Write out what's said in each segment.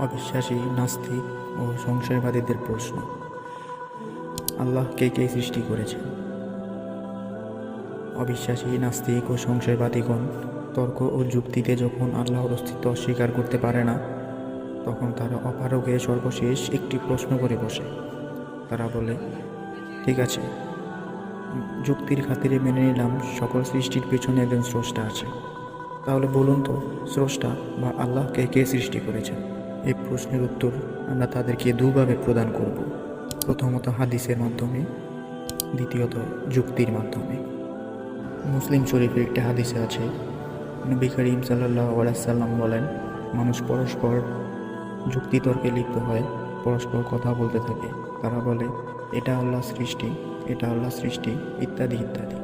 অবিশ্বাসী, নাস্তিক ও সংশয়বাদীদের প্রশ্ন। আল্লাহ কে কে সৃষ্টি করেছেন? অবিশ্বাসী, নাস্তিক ও সংশয়বাদীগণ তর্ক ও যুক্তিতে যখন আল্লাহর অস্তিত্ব অস্বীকার করতে পারে না, তখন তারা অপারগে সর্বশেষ একটি প্রশ্ন করে বসে। তারা বলে, ঠিক আছে। যুক্তির খাতিরে মেনে নিলাম, সকল সৃষ্টির পেছনে একজন স্রষ্টা আছে। তাহলে বলুন তো, স্রষ্টা বা আল্লাহকে কে সৃষ্টি করেছেন? এই প্রশ্নের উত্তর আমরা তাদেরকে দুভাবে প্রদান করব। প্রথমত হাদিসের মাধ্যমে, দ্বিতীয়ত যুক্তির মাধ্যমে। মুসলিম শরীফের একটি হাদিসে আছে, নবী করিম সাল্লাহ আলাইসাল্লাম বলেন, মানুষ পরস্পর যুক্তিতর্কে লিপ্ত হয়, পরস্পর কথা বলতে থাকে। তারা বলে, এটা আল্লাহ সৃষ্টি, এটা আল্লাহ সৃষ্টি, ইত্যাদি ইত্যাদি।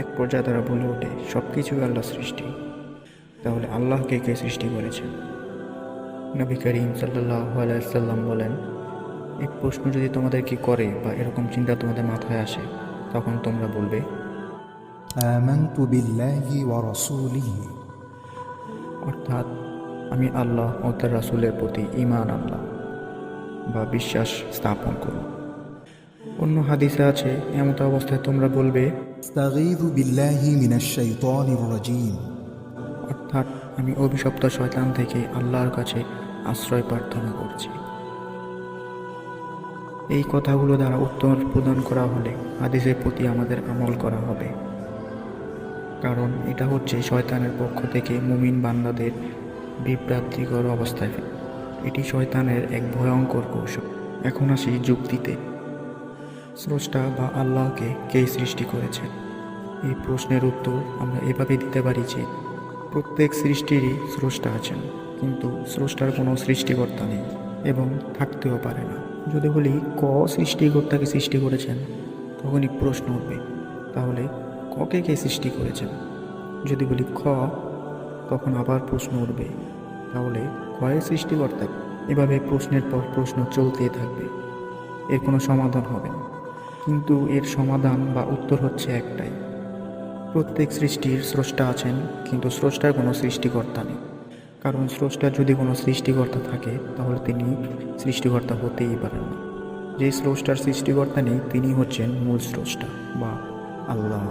এক পর্যায়ে তারা বলে ওঠে সব কিছুই আল্লাহ সৃষ্টি। তাহলে আল্লাহকে কে সৃষ্টি করেছেন নবী করিম সাল্লাম বলেন এই প্রশ্ন যদি তোমাদের কি করে বা এরকম চিন্তা তোমাদের মাথায় আসে তখন তোমরা বলবে অর্থাৎ আমি আল্লাহ ও তার রাসুলের প্রতি ইমান আনলাম বা বিশ্বাস স্থাপন করুন অন্য হাদিসে আছে এমত অবস্থায় তোমরা বলবে অর্থাৎ আমি অভিশপ্ত শয়তান থেকে আল্লাহর কাছে আশ্রয় প্রার্থনা করছি। এই কথাগুলো দ্বারা উত্তর প্রদান করা হলে হাদিসের প্রতি আমাদের আমল করা হবে। কারণ এটা হচ্ছে শয়তানের পক্ষ থেকে মুমিন বান্দাদের বিভ্রান্তিকর অবস্থায় এটি শয়তানের এক ভয়ঙ্কর কৌশল। এখন আসি যুক্তিতে। স্রষ্টা বা আল্লাহকে কে সৃষ্টি করেছেন এই প্রশ্নের উত্তর আমরা এভাবে দিতে পারি যে প্রত্যেক সৃষ্টিরই স্রষ্টা আছেন। কিন্তু স্রষ্টার কোনো সৃষ্টিকর্তা নেই এবং থাকতেও পারে না। যদি বলি ক সৃষ্টিকর্তাকে সৃষ্টি করেছেন, তখনই প্রশ্ন উঠবে, তাহলে ককে কে সৃষ্টি করেছেন? যদি বলি খ, তখন আবার প্রশ্ন উঠবে, তাহলে কয়ের সৃষ্টিকর্তা? এভাবে প্রশ্নের পর প্রশ্ন চলতেই থাকবে। এর কোনো সমাধান হবে না। কিন্তু এর সমাধান বা উত্তর হচ্ছে একটাই। প্রত্যেক সৃষ্টির স্রষ্টা আছেন, কিন্তু স্রষ্টার কোনো সৃষ্টিকর্তা নেই। কারণ স্রষ্টার যদি কোনো সৃষ্টিকর্তা থাকে তাহলে তিনি সৃষ্টিকর্তা হতেই পারেন না যে স্রষ্টার সৃষ্টিকর্তা নেই তিনি হচ্ছেন মূল স্রষ্টা বা আল্লাহ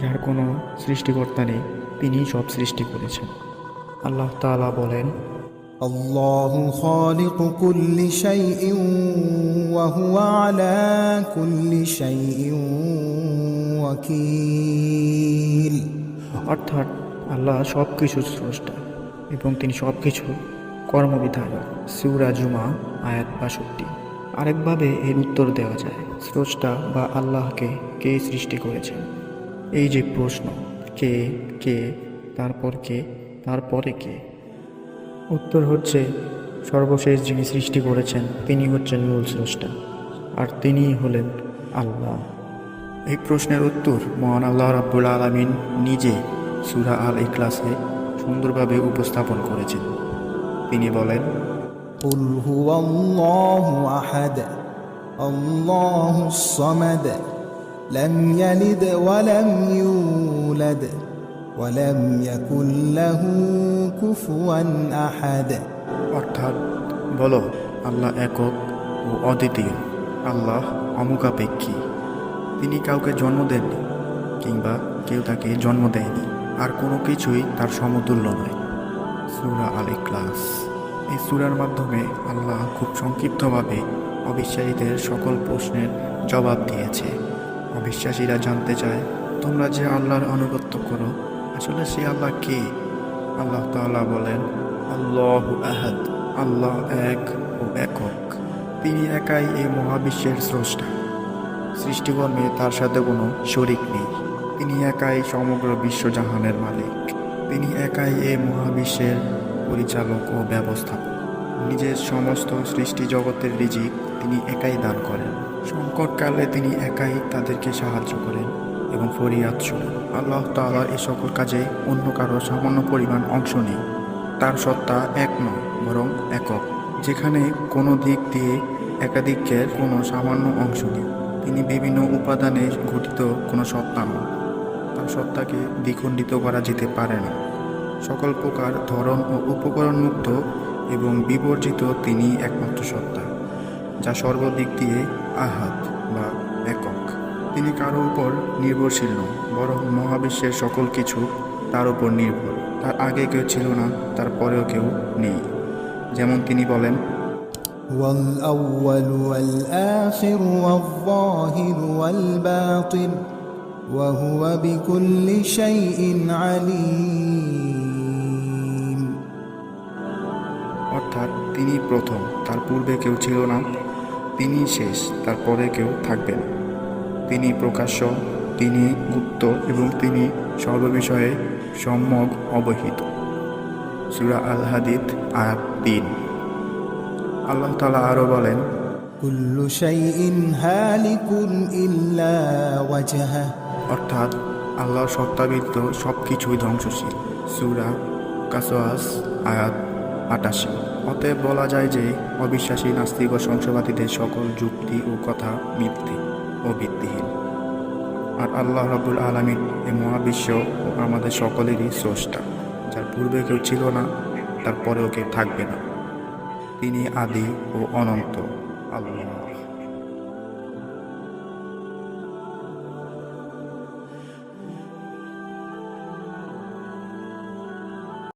যার কোনো সৃষ্টিকর্তা নেই তিনি সব সৃষ্টি করেছেন আল্লাহ তাআলা বলেন الله خالق كل شيء وهو على كل شيء وكيل অর্থাৎ আল্লাহ সব কিছুর স্রষ্টা এবং তিনি সব কিছু কর্মবিধায়ক সিউরা জুমা, আয়াত বাষট্টি। আরেকভাবে এর উত্তর দেওয়া যায়, স্রষ্টা বা আল্লাহকে কে সৃষ্টি করেছেন এই যে প্রশ্ন, কে কে, তারপর কে, তারপরে কে? উত্তর হচ্ছে, সর্বশেষ যিনি সৃষ্টি করেছেন, তিনি হচ্ছেন মূল স্রষ্টা, আর তিনিই হলেন আল্লাহ। এই প্রশ্নের উত্তর মহান আল্লাহ রাব্বুল আলমিন নিজে সুরা আল ইখলাসে সুন্দরভাবে উপস্থাপন করেছেন তিনি বলেন قل هو الله احد الله الصمد لم يلد ولم يولد ولم يكن له كفوا احد অর্থাৎ বলো আল্লাহ একক ও অদ্বিতীয় আল্লাহ অমুখাপেক্ষী তিনি কাউকে জন্ম দেননি কিংবা কেউ তাকে জন্ম দেয়নি আর কোনো কিছুই তার সমতুল্য নয়। সুরা আল ইখলাস এই সুরার মাধ্যমে আল্লাহ খুব সংক্ষিপ্তভাবে অবিশ্বাসীদের সকল প্রশ্নের জবাব দিয়েছে। অবিশ্বাসীরা জানতে চায়, তোমরা যে আল্লাহর আনুগত্য করো, আসলে সে আল্লাহ কে? আল্লাহ তাআলা বলেন, আল্লাহ আহাদ, আল্লাহ এক ও একক। তিনি একাই এই মহাবিশ্বের স্রষ্টা। সৃষ্টিকর্মে তার সাথে কোনো শরিক নেই। তিনি একাই সমগ্র বিশ্বজাহানের মালিক। তিনি একাই এ মহাবিশ্বের পরিচালক ও ব্যবস্থাপক। নিজের সমস্ত সৃষ্টি জগতের রিজিক তিনি একাই দান করেন। সংকটকালে তিনি একাই তাদেরকে সাহায্য করেন এবং ফরিয়াদ শুনেন। আল্লাহ তাআলার এ সকল কাজে অন্য কারও সামান্য পরিমাণ অংশ নেই তার সত্তা এক নয়, বরং একক, যেখানে কোনো দিক দিয়ে একাধিকের কোনো সামান্য অংশ নেই। তিনি বিভিন্ন উপাদানে গঠিত কোনো সত্তা নন। তার সত্তাকে দ্বিখণ্ডিত করা যেতে পারে না সকল প্রকার ধরন ও উপকরণ মুক্ত এবং বিবর্জিত তিনি একমাত্র সত্তা যা সর্বদিক দিয়ে আহাত বা একক তিনি কারো উপর নির্ভরশীল নন বরং মহাবিশ্বের সকল কিছু তার উপর নির্ভর তার আগে কেউ ছিল না তার পরেও কেউ নেই যেমন তিনি বলেন والأول والآخر والظاهر والباطن وهو بكل شيء عليم অর্থাৎ তিনি প্রথম তার পূর্বে কেউ ছিল না তিনি শেষ তার পরে কেউ থাকবে না তিনি প্রকাশ্য তিনি গুপ্ত এবং তিনি সর্ববিষয়ে সম্যক অবহিত সুরা আল হাদিদ আয়াত তিন আল্লাহ তালা আরও বলেন ইল্লা অর্থাৎ আল্লাহ সত্তাবিদ্য সব কিছুই ধ্বংসশীল। সুরা কাসোয়াস আয়াত আটাশি। অতএব বলা যায় যে অবিশ্বাসী নাস্তিক ও সংশবাদীদের সকল যুক্তি ও কথা মিথ্যে ও ভিত্তিহীন। আর আল্লাহ রবুল আলমীর এ মহাবিশ্ব ও আমাদের সকলেরই স্রষ্টা, যার পূর্বে কেউ ছিল না, তারপরেও কেউ থাকবে না। তিনি আদি ও অনন্ত। 阿明。